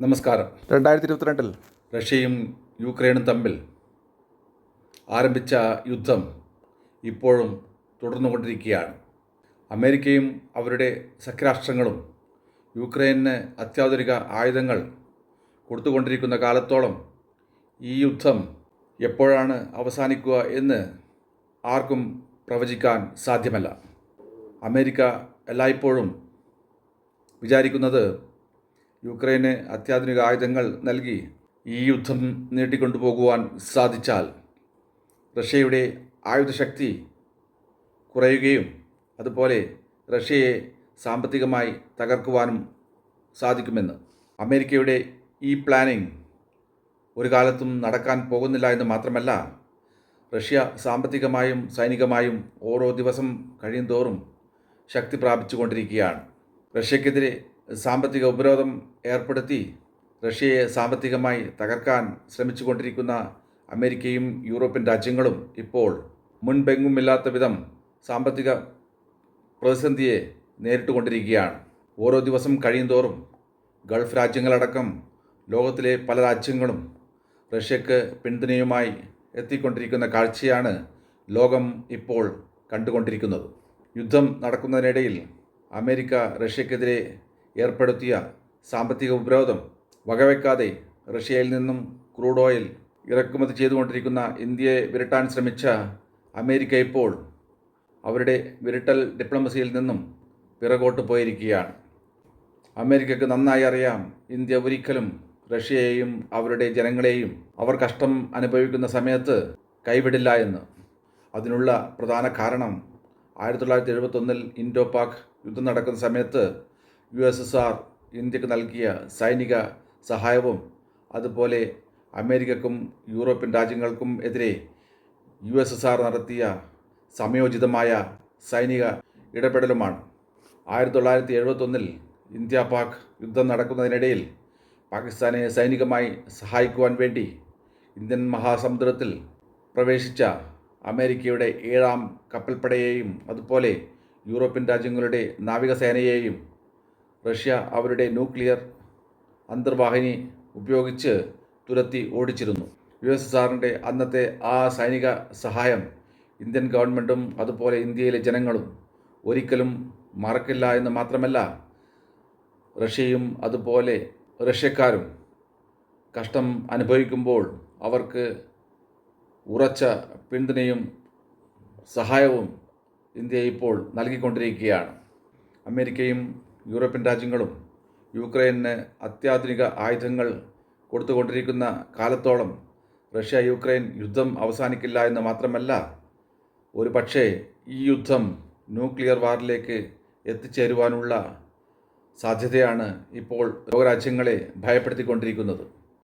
നമസ്കാരം. രണ്ടായിരത്തി ഇരുപത്തിരണ്ടിൽ റഷ്യയും യുക്രൈനും തമ്മിൽ ആരംഭിച്ച യുദ്ധം ഇപ്പോഴും തുടർന്നുകൊണ്ടിരിക്കുകയാണ്. അമേരിക്കയും അവരുടെ സഖ്യരാഷ്ട്രങ്ങളും യുക്രൈന് അത്യാധുനിക ആയുധങ്ങൾ കൊടുത്തുകൊണ്ടിരിക്കുന്ന കാലത്തോളം ഈ യുദ്ധം എപ്പോഴാണ് അവസാനിക്കുക എന്ന് ആർക്കും പ്രവചിക്കാൻ സാധ്യമല്ല. അമേരിക്ക എല്ലായ്പ്പോഴും വിചാരിക്കുന്നത് യുക്രൈന് അത്യാധുനിക ആയുധങ്ങൾ നൽകി ഈ യുദ്ധം നീട്ടിക്കൊണ്ടുപോകുവാൻ സാധിച്ചാൽ റഷ്യയുടെ ആയുധശക്തി കുറയുകയും അതുപോലെ റഷ്യയെ സാമ്പത്തികമായി തകർക്കുവാനും സാധിക്കുമെന്ന്. അമേരിക്കയുടെ ഈ പ്ലാനിംഗ് ഒരു കാലത്തും നടക്കാൻ പോകുന്നില്ല എന്ന് മാത്രമല്ല റഷ്യ സാമ്പത്തികമായും സൈനികമായും ഓരോ ദിവസം കഴിയുന്തോറും ശക്തി പ്രാപിച്ചുകൊണ്ടിരിക്കുകയാണ്. റഷ്യക്കെതിരെ സാമ്പത്തിക ഉപരോധം ഏർപ്പെടുത്തി റഷ്യയെ സാമ്പത്തികമായി തകർക്കാൻ ശ്രമിച്ചുകൊണ്ടിരിക്കുന്ന അമേരിക്കയും യൂറോപ്യൻ രാജ്യങ്ങളും ഇപ്പോൾ മുൻപെങ്ങുമില്ലാത്ത വിധം സാമ്പത്തിക പ്രതിസന്ധിയെ നേരിട്ടുകൊണ്ടിരിക്കുകയാണ്. ഓരോ ദിവസം കഴിയുന്തോറും ഗൾഫ് രാജ്യങ്ങളടക്കം ലോകത്തിലെ പല രാജ്യങ്ങളും റഷ്യക്ക് പിന്തുണയുമായി എത്തിക്കൊണ്ടിരിക്കുന്ന കാഴ്ചയാണ് ലോകം ഇപ്പോൾ കണ്ടുകൊണ്ടിരിക്കുന്നത്. യുദ്ധം നടക്കുന്നതിനിടയിൽ അമേരിക്ക റഷ്യക്കെതിരെ ഏർപ്പെടുത്തിയ സാമ്പത്തിക ഉപരോധം വകവെക്കാതെ റഷ്യയിൽ നിന്നും ക്രൂഡ് ഓയിൽ ഇറക്കുമതി ചെയ്തുകൊണ്ടിരിക്കുന്ന ഇന്ത്യയെ വിരട്ടാൻ ശ്രമിച്ച അമേരിക്ക ഇപ്പോൾ അവരുടെ വിരട്ടൽ ഡിപ്ലോമസിയിൽ നിന്നും പിറകോട്ട് പോയിരിക്കുകയാണ്. അമേരിക്കക്ക് നന്നായി അറിയാം ഇന്ത്യ ഒരിക്കലും റഷ്യയെയും അവരുടെ ജനങ്ങളെയും അവർ കഷ്ടം അനുഭവിക്കുന്ന സമയത്ത് കൈവിടില്ല എന്ന്. അതിനുള്ള പ്രധാന കാരണം ആയിരത്തി തൊള്ളായിരത്തി എഴുപത്തൊന്നിൽ ഇൻഡോ പാക് യുദ്ധം നടക്കുന്ന സമയത്ത് യു എസ് എസ് ആർ ഇന്ത്യയ്ക്ക് നൽകിയ സൈനിക സഹായവും അതുപോലെ അമേരിക്കക്കും യൂറോപ്യൻ രാജ്യങ്ങൾക്കും എതിരെ യു എസ് എസ് ആർ നടത്തിയ സമയോചിതമായ സൈനിക ഇടപെടലുമാണ്. ആയിരത്തി തൊള്ളായിരത്തി എഴുപത്തൊന്നിൽ ഇന്ത്യ പാക് യുദ്ധം നടക്കുന്നതിനിടയിൽ പാകിസ്ഥാനെ സൈനികമായി സഹായിക്കുവാൻ വേണ്ടി ഇന്ത്യൻ മഹാസമുദ്രത്തിൽ പ്രവേശിച്ച അമേരിക്കയുടെ ഏഴാം കപ്പൽപ്പടയെയും അതുപോലെ യൂറോപ്യൻ രാജ്യങ്ങളുടെ നാവികസേനയെയും റഷ്യ അവരുടെ ന്യൂക്ലിയർ അന്തർവാഹിനി ഉപയോഗിച്ച് തുരത്തി ഓടിച്ചിരുന്നു. യു എസ് ആറിന്റെ അന്നത്തെ ആ സൈനിക സഹായം ഇന്ത്യൻ ഗവൺമെന്റും അതുപോലെ ഇന്ത്യയിലെ ജനങ്ങളും ഒരിക്കലും മറക്കില്ല എന്ന് മാത്രമല്ല റഷ്യയും അതുപോലെ റഷ്യക്കാരും കഷ്ടം അനുഭവിക്കുമ്പോൾ അവർക്ക് ഉറച്ച പിന്തുണയും സഹായവും ഇന്ത്യ ഇപ്പോൾ നൽകിക്കൊണ്ടിരിക്കുകയാണ്. അമേരിക്കയും യൂറോപ്യൻ രാജ്യങ്ങളും യുക്രൈന് അത്യാധുനിക ആയുധങ്ങൾ കൊടുത്തുകൊണ്ടിരിക്കുന്ന കാലത്തോളം റഷ്യ യുക്രൈൻ യുദ്ധം അവസാനിക്കില്ല എന്ന് മാത്രമല്ല ഒരു പക്ഷേ ഈ യുദ്ധം ന്യൂക്ലിയർ വാറിലേക്ക് എത്തിച്ചേരുവാനുള്ള സാധ്യതയാണ് ഇപ്പോൾ ലോകരാജ്യങ്ങളെ ഭയപ്പെടുത്തിക്കൊണ്ടിരിക്കുന്നത്.